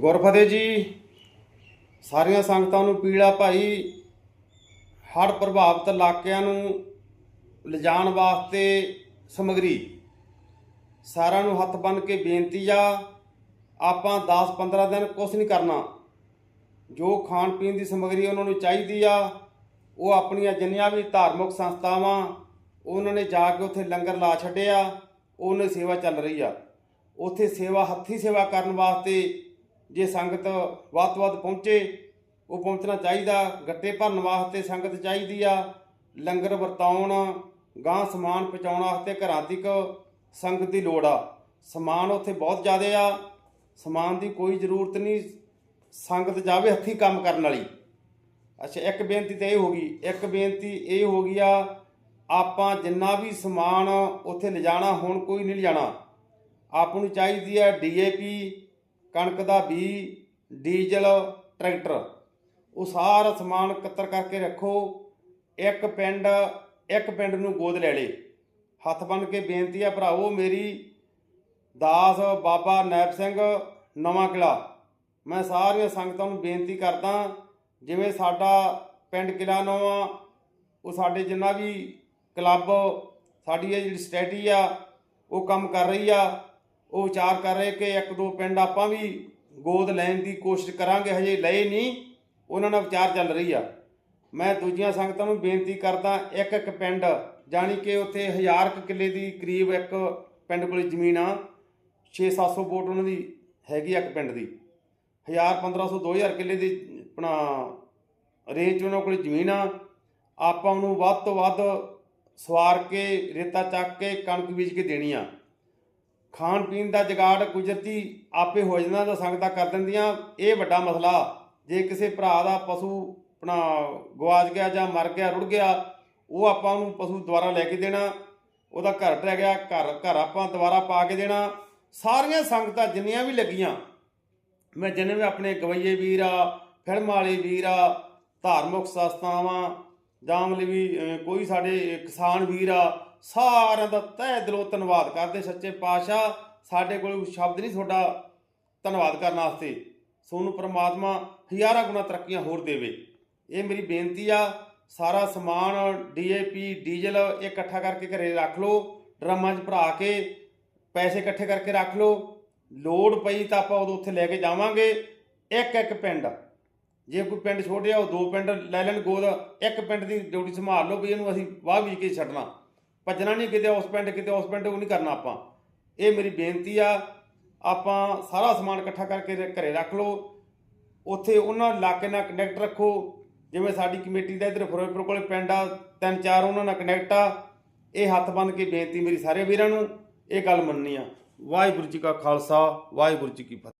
ਗੁਰਫਤਿਹ ਜੀ, ਸਾਰੀਆਂ ਸੰਗਤਾਂ ਨੂੰ ਪੀਲਾ ਭਾਈ ਹੜ੍ਹ ਪ੍ਰਭਾਵਿਤ ਇਲਾਕਿਆਂ ਨੂੰ ਲਿਜਾਣ ਵਾਸਤੇ ਸਮਗਰੀ। ਸਾਰਿਆਂ ਨੂੰ ਹੱਥ ਬੰਨ ਕੇ ਬੇਨਤੀ ਆ, ਆਪਾਂ 10-15 ਦਿਨ ਕੁਝ ਨਹੀਂ ਕਰਨਾ। ਜੋ ਖਾਣ ਪੀਣ ਦੀ ਸਮਗਰੀ ਉਹਨਾਂ ਨੂੰ ਚਾਹੀਦੀ ਆ, ਉਹ ਆਪਣੀਆਂ ਜਿੰਨੀਆਂ ਵੀ ਧਾਰਮਿਕ ਸੰਸਥਾਵਾਂ, ਉਹਨਾਂ ਨੇ ਜਾ ਕੇ ਉੱਥੇ ਲੰਗਰ ਲਾ ਛੱਡਿਆ, ਉਹਨਾਂ ਦੀ ਸੇਵਾ ਚੱਲ ਰਹੀ ਆ। ਉੱਥੇ ਸੇਵਾ, ਹੱਥੀ ਸੇਵਾ ਕਰਨ ਵਾਸਤੇ ਜੇ ਸੰਗਤ ਵੱਧ ਤੋਂ ਵੱਧ ਪਹੁੰਚੇ, ਉਹ ਪਹੁੰਚਣਾ ਚਾਹੀਦਾ। ਗੱਟੇ ਭਰਨ ਵਾਸਤੇ ਸੰਗਤ ਚਾਹੀਦੀ ਆ। ਲੰਗਰ ਵਰਤਾਉਣ, ਗਾਂ ਸਮਾਨ ਪਹੁੰਚਾਉਣ ਵਾਸਤੇ ਘਰਾਂ ਦੀ ਤੱਕ ਸੰਗਤ ਦੀ ਲੋੜ ਆ। ਸਮਾਨ ਉੱਥੇ ਬਹੁਤ ਜ਼ਿਆਦਾ ਆ। ਸਮਾਨ ਦੀ ਕੋਈ ਜ਼ਰੂਰਤ ਨਹੀਂ ਸੰਗਤ ਜਾਵੇ ਹੱਥੀ ਕੰਮ ਕਰਨ ਵਾਲੀ। ਅੱਛਾ, ਇੱਕ ਬੇਨਤੀ ਤਾਂ ਇਹ ਹੋ ਗਈ। ਇੱਕ ਬੇਨਤੀ ਇਹ ਹੋ ਗਈ ਆ, ਆਪਾਂ ਜਿੰਨਾ ਵੀ ਸਮਾਨ ਉੱਥੇ ਲਿਜਾਣਾ, ਹੁਣ ਕੋਈ ਨਹੀਂ ਲਿਜਾਣਾ। ਆਪ ਨੂੰ ਚਾਹੀਦੀ ਹੈ ਡੀਏਪੀ ਕਣਕ ਦਾ ਬੀ, ਡੀਜ਼ਲ, ਟਰੈਕਟਰ। ਉਹ ਸਾਰਾ ਸਮਾਨ ਇਕੱਤਰ ਕਰਕੇ ਰੱਖੋ। ਇੱਕ ਪਿੰਡ ਇੱਕ ਪਿੰਡ ਨੂੰ ਗੋਦ ਲੈ ਲੇ। ਹੱਥ ਬੰਨ ਕੇ ਬੇਨਤੀ ਆ ਭਰਾਓ ਮੇਰੀ ਦਾਸ ਬਾਬਾ ਨੈਬ ਸਿੰਘ ਨਵਾਂ ਕਿਲਾ ਮੈਂ ਸਾਰੀਆਂ ਸੰਗਤਾਂ ਨੂੰ ਬੇਨਤੀ ਕਰਦਾ, ਜਿਵੇਂ ਸਾਡਾ ਪਿੰਡ ਕਿਲਾ ਨਵਾਂ, ਉਹ ਸਾਡੇ ਜਿੰਨਾ ਵੀ ਕਲੱਬ, ਸਾਡੀ ਇਹ ਜਿਹੜੀ ਸਟੈਟੀ ਆ, ਉਹ ਕੰਮ ਕਰ ਰਹੀ ਆ। ਉਹ ਵਿਚਾਰ ਕਰ ਰਹੇ ਕਿ ਇੱਕ ਦੋ ਪਿੰਡ ਆਪਾਂ ਵੀ ਗੋਦ ਲੈਣ ਦੀ ਕੋਸ਼ਿਸ਼ ਕਰਾਂਗੇ, ਹਜੇ ਲਏ ਨਹੀਂ, ਉਹਨਾਂ ਨਾਲ ਵਿਚਾਰ ਚੱਲ ਰਹੀ ਆ। ਮੈਂ ਦੂਜੀਆਂ ਸੰਗਤਾਂ ਨੂੰ ਬੇਨਤੀ ਕਰਦਾ, ਇੱਕ ਇੱਕ ਪਿੰਡ, ਜਾਣੀ ਕਿ ਉੱਥੇ ਹਜ਼ਾਰ ਕੁ ਕਿੱਲੇ ਦੀ ਕਰੀਬ ਇੱਕ ਪਿੰਡ ਕੋਲ ਜ਼ਮੀਨ ਆ 6-700 ਵੋਟ ਉਹਨਾਂ ਦੀ ਹੈਗੀ ਆ ਇੱਕ ਪਿੰਡ ਦੀ। 1000 1500 2000 ਕਿੱਲੇ ਦੀ ਆਪਣਾ ਰੇਂਜ 'ਚ ਉਹਨਾਂ ਕੋਲ ਜ਼ਮੀਨ ਆ। ਆਪਾਂ ਉਹਨੂੰ ਵੱਧ ਤੋਂ ਵੱਧ ਸਵਾਰ ਕੇ, ਰੇਤਾ ਚੱਕ ਕੇ, ਕਣਕ ਬੀਜ ਕੇ ਦੇਣੀ ਆ। ਖਾਣ ਪੀਣ ਦਾ ਜਗਾੜ ਕੁਦਰਤੀ ਆਪੇ ਹੋ ਜਾਂਦਾ, ਤਾਂ ਸੰਗਤਾਂ ਕਰ ਦਿੰਦੀਆਂ। ਇਹ ਵੱਡਾ ਮਸਲਾ, ਜੇ ਕਿਸੇ ਭਰਾ ਦਾ ਪਸ਼ੂ ਆਪਣਾ ਗਵਾਚ ਗਿਆ ਜਾਂ ਮਰ ਗਿਆ, ਰੁੜ ਗਿਆ, ਉਹ ਆਪਾਂ ਨੂੰ ਪਸ਼ੂ ਦੁਬਾਰਾ ਲੈ ਕੇ ਦੇਣਾ, ਉਹਦਾ ਘਰ ਟਹਿ ਗਿਆ, ਘਰ ਘਰ ਆਪਾਂ ਦੁਬਾਰਾ ਪਾ ਕੇ ਦੇਣਾ। ਸਾਰੀਆਂ ਸੰਗਤਾਂ ਜਿੰਨੀਆਂ ਵੀ ਲੱਗੀਆਂ, ਮੈਂ ਜਿੰਨੇ ਵੀ ਆਪਣੇ ਗਵਈਏ ਵੀਰ ਆ, ਫਿਲਮ ਵਾਲੇ ਵੀਰ ਆ, ਧਾਰਮਿਕ ਸੰਸਥਾਵਾਂ, ਜਾਂ ਮਤਲਬ ਵੀ ਕੋਈ ਸਾਡੇ ਕਿਸਾਨ ਵੀਰ ਆ ਸਾਰਿਆਂ ਦਾ ਤਹਿ ਦਿਲੋਂ ਧੰਨਵਾਦ ਕਰਦੇ ਸੱਚੇ ਪਾਤਸ਼ਾਹ। ਸਾਡੇ ਕੋਲ ਸ਼ਬਦ ਨਹੀਂ ਤੁਹਾਡਾ ਧੰਨਵਾਦ ਕਰਨ ਵਾਸਤੇ। ਸੋਨੂੰ ਪ੍ਰਮਾਤਮਾ ਹਜ਼ਾਰਾਂ ਗੁਣਾ ਤਰੱਕੀਆਂ ਹੋਰ ਦੇਵੇ। ਇਹ ਮੇਰੀ ਬੇਨਤੀ ਆ, ਸਾਰਾ ਸਮਾਨ, ਡੀਏਪੀ, ਡੀਜ਼ਲ, ਇਹ ਇਕੱਠਾ ਕਰਕੇ ਘਰੇ ਰੱਖ ਲਓ, ਡਰਮਾਂ 'ਚ ਭਰਾ ਕੇ ਪੈਸੇ ਇਕੱਠੇ ਕਰਕੇ ਰੱਖ ਲਓ। ਲੋੜ ਪਈ ਤਾਂ ਆਪਾਂ ਉਦੋਂ ਉੱਥੇ ਲੈ ਕੇ ਜਾਵਾਂਗੇ। ਇੱਕ ਇੱਕ ਪਿੰਡ। ਜੇ ਕੋਈ ਪਿੰਡ ਛੋਟੇ ਆ ਉਹ ਦੋ ਪਿੰਡ ਲੈ ਲੈਣ, ਗੋਦ ਇੱਕ ਪਿੰਡ ਦੀ ਡਿਊਟੀ ਸੰਭਾਲ ਲਓ ਵੀ ਇਹਨੂੰ ਅਸੀਂ ਵਾਹ ਵੀ ਕੇ ਛੱਡਣਾ। ਭੱਜਣਾ ਨਹੀਂ ਕਿਤੇ, ਉਸ ਪਿੰਡ ਕਿਤੇ, ਉਸ ਪਿੰਡ ਉਹ ਨਹੀਂ ਕਰਨਾ ਆਪਾਂ? ਇਹ ਮੇਰੀ ਬੇਨਤੀ ਆ, ਆਪਾਂ ਸਾਰਾ ਸਮਾਨ ਇਕੱਠਾ ਕਰਕੇ ਰ- ਘਰੇ ਰੱਖ ਲਓ। ਉੱਥੇ ਉਹਨਾਂ ਇਲਾਕੇ ਨਾਲ ਕਨੈਕਟ ਰੱਖੋ। ਜਿਵੇਂ ਸਾਡੀ ਕਮੇਟੀ ਦਾ ਇਧਰ ਫਿਰੋਜ਼ਪੁਰ ਕੋਲੇ ਪਿੰਡ ਆ, ਤਿੰਨ ਚਾਰ ਉਹਨਾਂ ਨਾਲ ਕਨੈਕਟ ਆ। ਇਹ ਹੱਥ ਬੰਨ ਕੇ ਬੇਨਤੀ ਮੇਰੀ ਸਾਰੇ ਵੀਰਾਂ ਨੂੰ, ਇਹ ਗੱਲ ਮੰਨਣੀ ਆ। ਵਾਹਿਗੁਰੂ ਜੀ ਕਾ ਖਾਲਸਾ, ਵਾਹਿਗੁਰੂ ਜੀ ਕੀ ਫਤਿਹ।